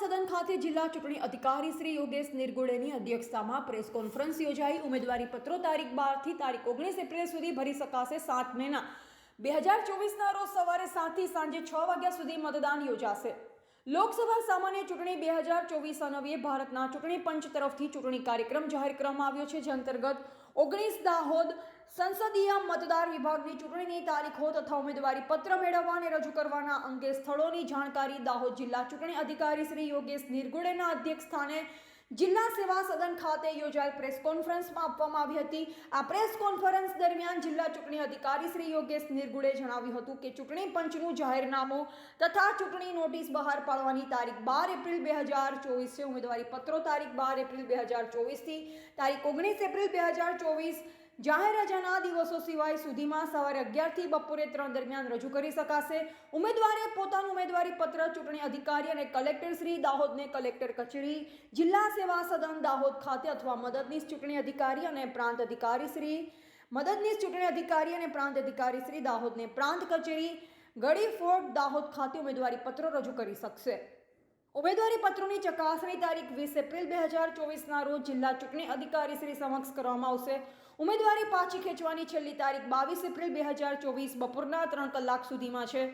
સદન ખાતે જિલ્લા ચૂંટણી અધિકારી શ્રી યોગેશ નિર્ગુડેની અધ્યક્ષતામાં પ્રેસ કોન્ફરન્સ યોજાઈ. ઉમેદવારી પત્રો તારીખ બારથી તારીખ ઓગણીસ એપ્રિલ સુધી ભરી શકાશે સાત મેના. બે હજાર ચોવીસના રોજ સવારે સાતથી સાંજે છ વાગ્યા સુધી મતદાન યોજાશે. લોકસભા સામાન્ય ચૂંટણી બે હજાર ચોવીસ અનવીએ ભારતના ચૂંટણી પંચ તરફથી ચૂંટણી કાર્યક્રમ જાહેર કરવામાં આવ્યો છે, જે અંતર્ગત ઓગણીસ દાહોદ સંસદીય મતદાર વિભાગની ચૂંટણીની તારીખો તથા ઉમેદવારી પત્ર મેળવવા અને રજૂ કરવાના અંગે સ્થળોની જાણકારી દાહોદ જિલ્લા ચૂંટણી અધિકારી શ્રી યોગેશ નિર્ગુડેના અધ્યક્ષ સ્થાને જિલ્લા સેવા સદન ખાતે યોજાયેલ પ્રેસ કોન્ફરન્સમાં આપવામાં આવી હતી. આ પ્રેસ કોન્ફરન્સ દરમિયાન જિલ્લા ચૂંટણી અધિકારી શ્રી યોગેશ નિર્ગુડે જણાવ્યું હતું કે ચૂંટણી પંચનું જાહેરનામું તથા ચૂંટણી નોટિસ બહાર પાડવાની તારીખ બાર એપ્રિલ બે હજાર ચોવીસ છે. ઉમેદવારી પત્રો તારીખ બાર એપ્રિલ બે હજાર ચોવીસથી તારીખ ઓગણીસ એપ્રિલ બે હજાર ચોવીસ જાહેર રજાના દિવસો સિવાય સુધીમાં સવારે અગિયારથી બપોરે ત્રણ દરમિયાન રજૂ કરી શકાશે. ઉમેદવારે પોતાનું ઉમેદવારી પત્ર ચૂંટણી અધિકારી અને કલેક્ટર શ્રી દાહોદને કલેક્ટર કચેરી, જિલ્લા સેવા સદન દાહોદ ખાતે અથવા મદદનીશ ચૂંટણી અધિકારી અને પ્રાંત અધિકારી શ્રી, મદદનીશ ચૂંટણી અધિકારી અને પ્રાંત અધિકારી શ્રી દાહોદને પ્રાંત કચેરી ગડી ફોર્ટ દાહોદ ખાતે ઉમેદવારી પત્રો રજૂ કરી શકશે. ઉમેદવારી પત્રોની ચકાસણી તારીખ વીસ એપ્રિલ બે હજાર ચોવીસના રોજ જિલ્લા ચૂંટણી અધિકારી શ્રી સમક્ષ કરવામાં આવશે. ઉમેદવારી પાછી ખેંચવાની છેલ્લી તારીખ બાવીસ એપ્રિલ બે હજાર ચોવીસ બપોરના ત્રણ કલાક સુધીમાં છે.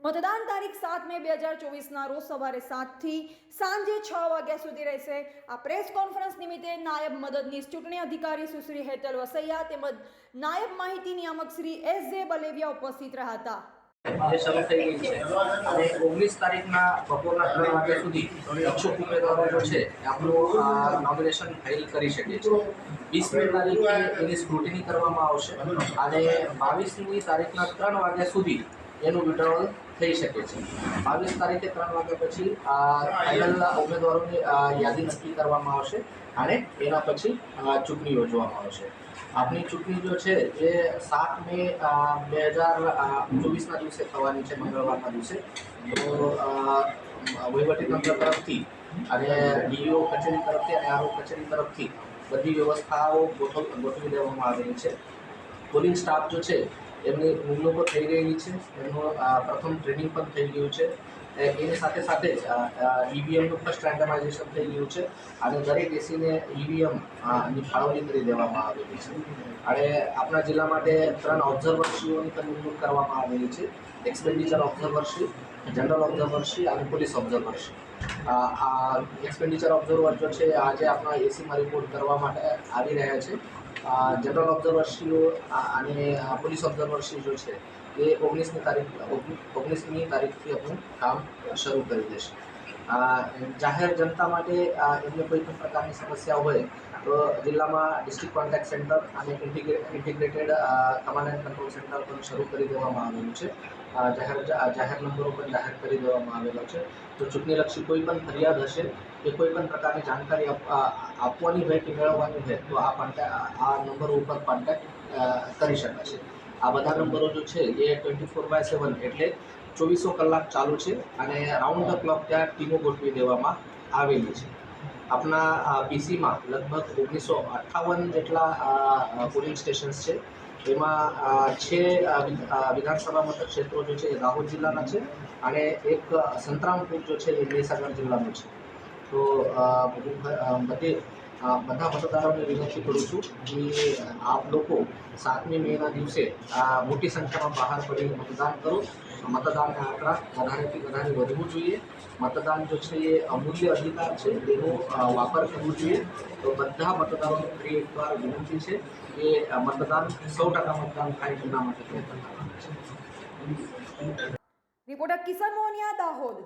મતદાન તારીખ સાત મે બે હજાર ચોવીસના રોજ સવારે સાતથી સાંજે છ વાગ્યા સુધી રહેશે. આ પ્રેસ કોન્ફરન્સ નિમિત્તે નાયબ મદદનીશ ચૂંટણી અધિકારી સુશ્રી હેતલ વસૈયા તેમજ નાયબ માહિતી નિયામક શ્રી એસ જે બલેવિયા ઉપસ્થિત રહ્યા હતા. અને ઓગણીસ તારીખના બપોરના ત્રણ વાગ્યા સુધી ઈચ્છુક ઉમેદવારો જો છે આપણું નોમિનેશન ફાઇલ કરી શકે છે. વીસમી તારીખે એની સ્ક્રુટિની કરવામાં આવશે. અને બાવીસમી તારીખના ત્રણ વાગ્યા સુધી એનું વિડ્રોવલ થઈ શકે છે. બાવીસ તારીખે ત્રણ વાગ્યા પછી ફાઇનલ ઉમેદવારોની યાદી નક્કી કરવામાં આવશે અને એના પછી ચૂંટણી યોજવામાં આવશે. આપની ચૂંટણી જો છે એ સાત મે બે હજાર ચોવીસના દિવસે થવાની છે, મંગળવારના દિવસે, તો વહીવટીતંત્ર તરફથી અને ડીઓ કચેરી તરફથી અને આરો કચેરી તરફથી બધી વ્યવસ્થાઓ ગોઠવ, ગોઠવી દેવામાં આવેલી છે. પોલિંગ સ્ટાફ જો છે એમની નિમણૂકો થઈ ગયેલી છે. એમનું પ્રથમ ટ્રેનિંગ પણ થઈ ગયું છે. એની સાથે સાથે જ ઈવીએમનું ફર્સ્ટ રેન્ડમાઇઝેશન થઈ ગયું છે. અને દરેક એસીને ઈવીએમની ફાળવણી કરી દેવામાં આવેલી છે. અને આપણા જિલ્લા માટે ત્રણ ઓબ્ઝર્વરશ્રીઓની પણ નિમણૂક કરવામાં આવેલી છે. એક્સપેન્ડિચર ઓબ્ઝર્વરશ્રી જનરલ ઓબ્ઝર્વરશ્રી અને પોલીસ ઓબ્ઝર્વરશ્રી આ એક્સપેન્ડિચર ઓબ્ઝર્વર જો છે, આજે આપણા એસીમાં રિપોર્ટ કરવા માટે આવી રહ્યા છે. જનરલ ઓબ્ઝર્વરશ્રીઓ અને પોલીસ ઓબ્ઝર્વરશ્રી જો છે, એ ઓગણીસમી તારીખ, ઓગણીસમી તારીખથી આપણું કામ શરૂ કરી દેશે. જાહેર જનતા માટે એમને કોઈ પણ પ્રકારની સમસ્યા હોય તો જિલ્લામાં ડિસ્ટ્રિક્ટ કોન્ટેક્ટ સેન્ટર અને integrated command and control centre પણ શરૂ કરી દેવામાં આવેલું છે. જાહેર જાહેર નંબરો પણ જાહેર કરી દેવામાં આવેલો છે. તો ચૂંટણીલક્ષી કોઈ પણ ફરિયાદ હશે કે કોઈ પણ પ્રકારની જાણકારી આપવાની હોય કે મેળવવાની હોય તો આ કોન્ટેક્ટ આ નંબર ઉપર કોન્ટેક્ટ કરી શકાશે. આ બધા નંબરો જો છે એ ટ્વેન્ટી ફોર બાય સેવન એટલે ચોવીસો કલાક ચાલુ છે અને રાઉન્ડ ધ ક્લોક ત્યાં ટીમો ગોઠવી દેવામાં આવેલી છે. આપણા પીસીમાં લગભગ ઓગણીસો અઠ્ઠાવન જેટલા પોલિંગ સ્ટેશન્સ છે. એમાં છે વિધાનસભા મતદાર ક્ષેત્રો જો છે એ દાહોદ જિલ્લાના છે અને એક સંતરામપુર જો છે એ મહીસાગર જિલ્લાનું છે. તો બધે બધા મતદારોને વિનંતી કરું છું કે આપ લોકો સાતમી મેના દિવસે મોટી સંખ્યામાં બહાર પડીને મતદાન કરો. મતદાનના આંકડા વધારેથી વધારે વધવું જોઈએ. મતદાન જો છે એ અમૂલ્ય અધિકાર છે, તેનો વાપર કરવો જોઈએ. તો બધા મતદારોને ફરી એકવાર વિનંતી છે કે મતદાન સૌ ટકા મતદાન થાય એના માટે પ્રયત્ન કરવાના છે. રિપોર્ટર કિશન મોહનિયા દાહોદ.